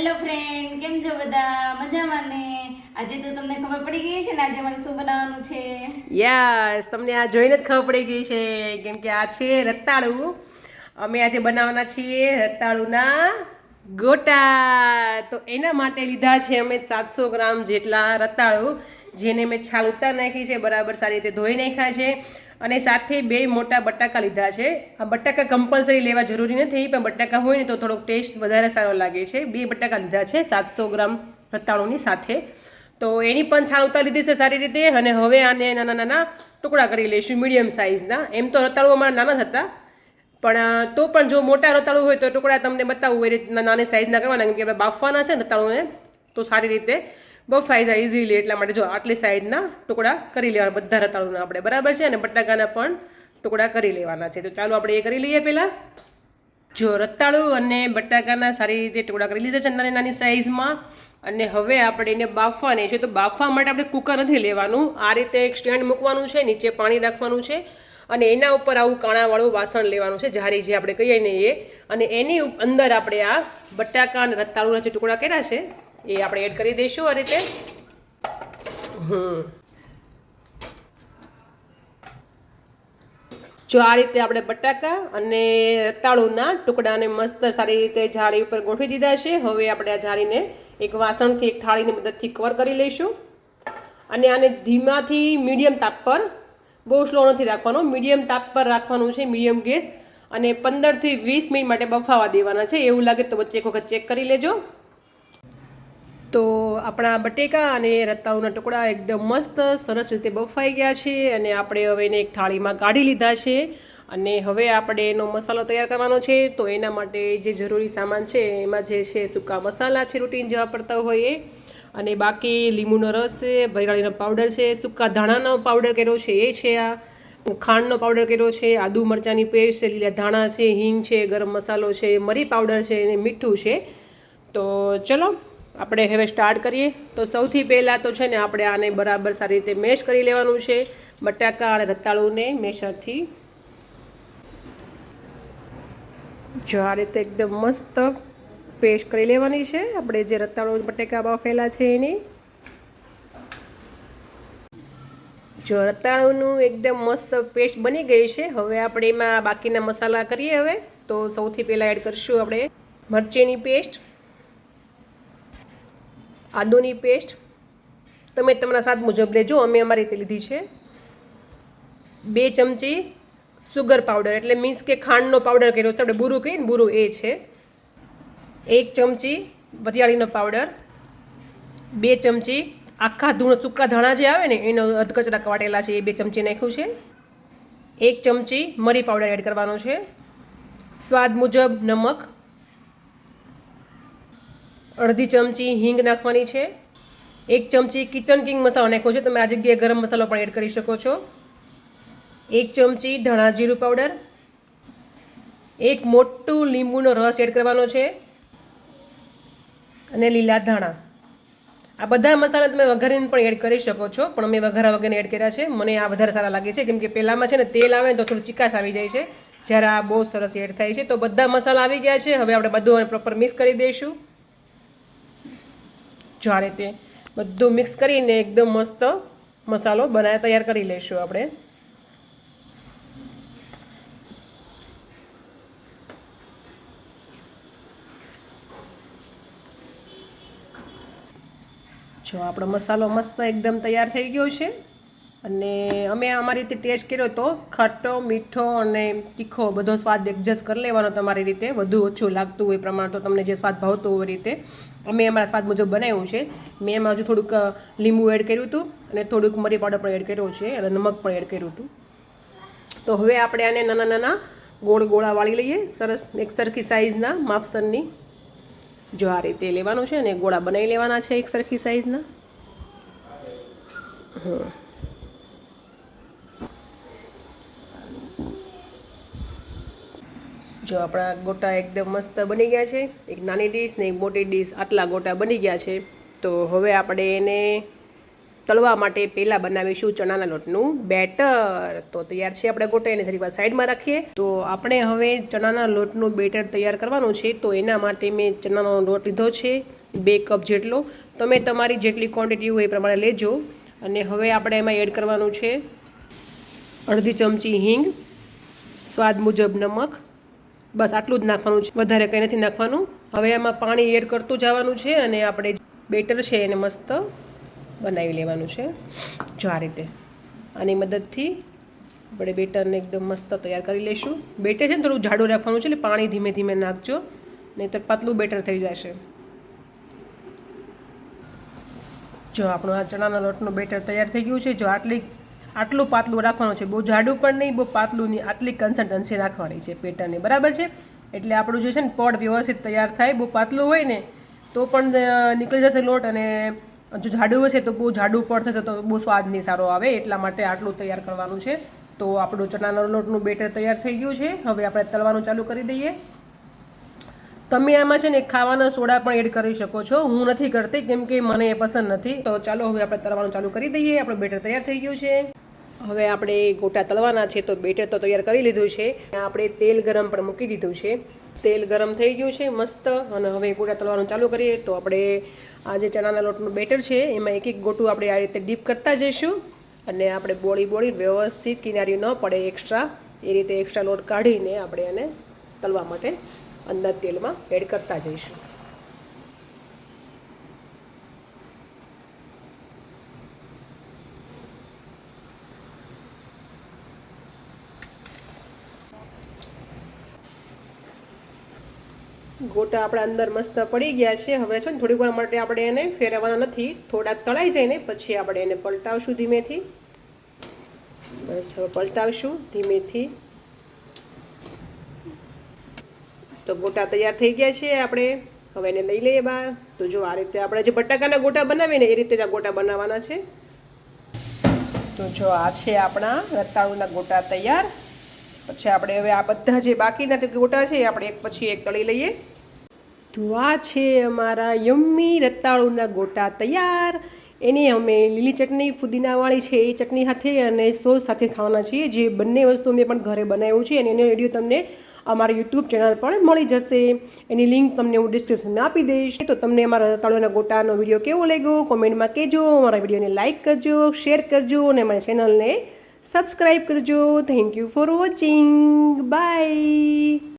Hello friend કેમ છો બધા? મજામાં ને? આજે તો તમને ખબર પડી ગઈ છે ને, આજે મારે શું બનાવવાનું છે? યસ તમને આ જોઈને જ ખબર પડી ગઈ છે કેમ કે આ છે રતાળુ. અમે આજે બનાવવાના છીએ રતાળુના ગોટા. તો એના માટે લીધા છે અમે સાતસો ગ્રામ જેટલા રતાળુ, જેને મેં છાલ ઉતાર નાખી છે, બરાબર સારી રીતે ધોઈ નાખ્યા છે. અને સાથે બે મોટા બટાકા લીધા છે. આ બટાકા કમ્પલસરી લેવા જરૂરી નથી, પણ બટાકા હોય ને તો થોડોક ટેસ્ટ વધારે સારો લાગે છે. બે બટાકા લીધા છે, સાતસો ગ્રામ રતાળુની સાથે. તો એની પણ છાલ ઉતાર લીધી છે સારી રીતે, અને હવે આને નાના નાના ટુકડા કરી લઈશું મીડિયમ સાઇઝના એમ તો રતાળુ અમારા નાના હતા. પણ તો પણ જો મોટા રતાળુ હોય તો ટુકડા તમને બતાવું, એ રીતના નાની સાઇઝના કરવાના, કેમ કે આપણે બાફવાના છે રતાળુને, તો સારી રીતે બફાઈ જાય ઇઝીલી એટલા માટે જો આટલી સાઇઝના ટુકડા કરી લેવાના, બધા રતાળુના આપણે, બરાબર છે? અને બટાકાના પણ ટુકડા કરી લેવાના છે. તો ચાલો આપણે એ કરી લઈએ પહેલાં. જો રતાળુ અને બટાકાના સારી રીતે ટુકડા કરી લીધા છે નાની નાની સાઇઝમાં અને હવે આપણે એને બાફવાની છે, તો બાફવા માટે આપણે કુકર નથી લેવાનું. આ રીતે એક સ્ટેન્ડ મૂકવાનું છે, નીચે પાણી રાખવાનું છે. અને એના ઉપર આવું કાણાવાળું વાસણ લેવાનું છે, જારી જે આપણે કહીએ ને એ. અને એની અંદર આપણે આ બટાકા અને રતાળુના જે ટુકડા કર્યા છે એ આપણે એડ કરી દઈશું આ રીતે. હમ. જો આ રીતે આપણે બટાકા અને રતાળુના ટુકડાને મસ્ત સારી રીતે જાળી ઉપર ગોઠવી દીધા છે. હવે આપણે આ જાળીને એક વાસણથી એક થાળીની મદદથી કવર કરી લઈશું. અને આને ધીમાથી મીડિયમ તાપ પર, બહુ સ્લો નથી રાખવાનો મીડિયમ તાપ પર રાખવાનું છે મીડિયમ ગેસ. અને પંદરથી વીસ મિનિટ માટે બફાવા દેવાના છે. એવું લાગે તો વચ્ચે એક વખત ચેક કરી લેજો. તો આપણા બટેકા અને રતાઉના ટુકડા એકદમ મસ્ત, સરસ રીતે બફાઈ ગયા છે અને આપણે હવે એને એક થાળીમાં કાઢી લીધા છે. અને હવે આપણે એનો મસાલો તૈયાર કરવાનો છે. તો એના માટે જે જરૂરી સામાન છે, એમાં જે છે સૂકા મસાલા છે રૂટીન જેવા પડતા હોય એ. અને બાકી લીંબુનો રસ છે વરિયાળીનો પાવડર છે, સૂકા ધાણાનો પાવડર કર્યો છે, એ છે આ. ખાંડનો પાવડર કર્યો છે, આદુ મરચાંની પેસ્ટ છે, લીલા ધાણા છે, હિંગ છે, ગરમ મસાલો છે, મરી પાવડર છે, અને મીઠું છે. તો ચલો આપણે હવે સ્ટાર્ટ કરીએ. તો સૌથી પહેલાં તો છે ને આપણે આને બરાબર સારી રીતે મેશ કરી લેવાનું છે. બટાકા અને રતાળુને મેશરથી જો આ રીતે એકદમ મસ્ત પેસ્ટ કરી લેવાની છે. આપણે જે રતાળુ બટેકા બાફેલા છે એની. જો રતાળુનું એકદમ મસ્ત પેસ્ટ બની ગઈ છે. હવે આપણે એમાં બાકીના મસાલા કરીએ હવે. તો સૌથી પહેલાં એડ કરીશું આપણે મરચીની પેસ્ટ આદુની પેસ્ટ. તમે તમારા સ્વાદ મુજબ લેજો. અમે અમારી રીતે લીધી છે. બે ચમચી સુગર પાવડર. એટલે મીન્સ કે ખાંડનો પાવડર કર્યો છે. આપણે બુરું કહીએ ને, બુરું એ છે. એક ચમચી વરિયાળીનો પાવડર. બે ચમચી આખા ધૂણ, સૂકા ધાણા જે આવે ને, એનો અધકચરા વાટેલા છે, એ બે ચમચી નાખ્યું છે. એક ચમચી મરી પાવડર એડ કરવાનો છે. સ્વાદ મુજબ નમક અડધી ચમચી હિંગ નાખવાની છે. એક ચમચી કિચન કિંગ મસાલો નાખ્યો છે. તમે આ જગ્યાએ ગરમ મસાલો પણ એડ કરી શકો છો. એક ચમચી ધણા જીરું પાવડર. એક મોટું લીંબુનો રસ એડ કરવાનો છે. અને લીલા ધાણા. આ બધા મસાલા તમે વઘારીને પણ એડ કરી શકો છો. પણ મેં વઘારા વગરને એડ કર્યા છે. મને આ વધારે સારા લાગે છે. કેમ કે પહેલાંમાં છે ને તેલ આવે ને તો થોડું ચિકાસ આવી જાય છે. જ્યારે આ બહુ સરસ એડ થાય છે. તો બધા મસાલા આવી ગયા છે. હવે આપણે બધું પ્રોપર મિક્સ કરી દઈશું. જો રીતે બધું મિક્સ કરીને એકદમ મસ્ત મસાલો બનાવી તૈયાર કરી લઈશું આપણે. જો આપણો મસાલો મસ્ત એકદમ તૈયાર થઈ ગયો છે. અને અમે અમારી રીતે ટેસ્ટ કર્યો હતો ખાટો, મીઠો અને તીખો બધો સ્વાદ એડજસ્ટ કરી લેવાનો તમારી રીતે. વધુ ઓછું લાગતું હોય પ્રમાણે તો તમને જે સ્વાદ ભાવતો હોય રીતે. અમે અમારા સ્વાદ મુજબ બનાવ્યું છે. મેં એમાં હજુ થોડુંક લીંબુ એડ કર્યું હતું અને થોડુંક મરી પાવડર પણ એડ કર્યો છે અને નમક પણ એડ કર્યું હતું. તો હવે આપણે આને નાના નાના ગોળ ગોળા વાળી લઈએ. સરસ, એક સરખી સાઇઝના માપસરની જો આ રીતે લેવાનું છે અને ગોળા બનાવી લેવાના છે એક સરખી સાઇઝના હમ. જો આપણા ગોટા એકદમ મસ્ત બની ગયા છે. એક નાની ડીશ ને એક મોટી ડીશ આટલા ગોટા બની ગયા છે. તો હવે આપણે એને તળવા માટે પહેલાં બનાવીશું ચણાના લોટનું બેટર. તો તૈયાર છે આપણે ગોટા, એને જરી વાર સાઈડમાં રાખીએ. તો આપણે હવે ચણાના લોટનું બેટર તૈયાર કરવાનું છે. તો એના માટે મેં ચણાનો લોટ લીધો છે, બે કપ જેટલો. તમે તમારી જેટલી ક્વોન્ટિટી હોય એ પ્રમાણે લેજો. અને હવે આપણે એમાં એડ કરવાનું છે અડધી ચમચી હિંગ, સ્વાદ મુજબ નમક બસ આટલું જ નાખવાનું છે. વધારે કંઈ નથી નાખવાનું. હવે એમાં પાણી એડ કરતું જવાનું છે અને આપણે બેટર છે એને મસ્ત બનાવી લેવાનું છે. જો આ રીતે. આની મદદથી આપણે બેટરને એકદમ મસ્ત તૈયાર કરી લઈશું. બેટર છે ને થોડું જાડું રાખવાનું છે એટલે પાણી ધીમે ધીમે નાખજો. નહીંતર પાતળું બેટર થઈ જશે. જો આપણું આ ચણાના લોટનું બેટર તૈયાર થઈ ગયું છે. જો આટલી આટલું પાતળું રાખવાનું છે. બહુ જાડું પણ નહીં, બહુ પાતલું નહીં આટલી કન્સિસ્ટન્સી રાખવાની છે પેટરની બરાબર છે? એટલે આપણું જે છે ને પોડ વ્યવસ્થિત તૈયાર થાય, બહુ પાતળું હોય ને, તો પણ નીકળી જશે લોટ અને જો જાડું હશે તો બહુ જાડું પડ થશે તો બહુ સ્વાદ નહીં સારો આવે. એટલા માટે આટલું તૈયાર કરવાનું છે. તો આપણું ચણાના લોટનું બેટર તૈયાર થઈ ગયું છે. હવે આપણે તળવાનું ચાલુ કરી દઈએ. તમે આમાં છે ને ખાવાના સોડા પણ એડ કરી શકો છો. હું નથી કરતી કેમ કે મને એ પસંદ નથી. તો ચાલો હવે આપણે તળવાનું ચાલુ કરી દઈએ. આપણું બેટર તૈયાર થઈ ગયું છે. હવે આપણે ગોટા તળવાના છે તો બેટર તો તૈયાર કરી લીધું છે. આપણે તેલ ગરમ પણ મૂકી દીધું છે. તેલ ગરમ થઈ ગયું છે મસ્ત અને હવે ગોટા તળવાનું ચાલુ કરીએ તો આપણે આ જે ચણાના લોટનું બેટર છે એમાં એક એક ગોટું આપણે આ રીતે ડીપ કરતા જઈશું અને આપણે બોળી બોળી વ્યવસ્થિત કિનારી ન પડે એક્સ્ટ્રા એ રીતે એક્સ્ટ્રા લોટ કાઢીને આપણે એને તળવા માટે અંદર તેલમાં એડ કરતા જઈશું. ગોટા આપણા અંદર મસ્ત પડી ગયા છે. હવે છે ને થોડીક વાર માટે આપણે એને ફેરવવાના નથી. થોડાક તળાઈ જાય ને પછી આપણે એને પલટાવશું ધીમેથી. બસ, હવે પલટાવશું ધીમેથી. તો ગોટા તૈયાર થઈ ગયા છે આપણે. હવે એને લઈ લઈએ બહાર. તો જો આ રીતે આપણે જે બટાકાના ગોટા બનાવીએ ને, એ રીતે જ આ ગોટા બનાવવાના છે. તો જો આ છે આપણા રતાળુના ગોટા તૈયાર. પછી આપણે હવે આ બધા જે બાકીના જે ગોટા છે આપણે એક પછી એક તળી લઈએ. તો આ છે અમારા યમ્મી રતાળુના ગોટા તૈયાર. એની અમે લીલી ચટણી ફુદીનાવાળી છે એ ચટણી સાથે અને સોસ સાથે ખાવાના છીએ. જે બંને વસ્તુ મેં પણ ઘરે બનાવ્યું છે અને એનો વીડિયો તમને અમારા યુટ્યુબ ચેનલ પર મળી જશે. એની લિંક તમને હું ડિસ્ક્રિપ્શનમાં આપી દઈશ. તો તમને અમારા રતાળુના ગોટાનો વીડિયો કેવો લાગ્યો? કોમેન્ટમાં કહેજો. અમારા વિડીયોને લાઇક કરજો શેર કરજો અને અમારી ચેનલને સબસ્ક્રાઈબ કરજો. Thank you for watching bye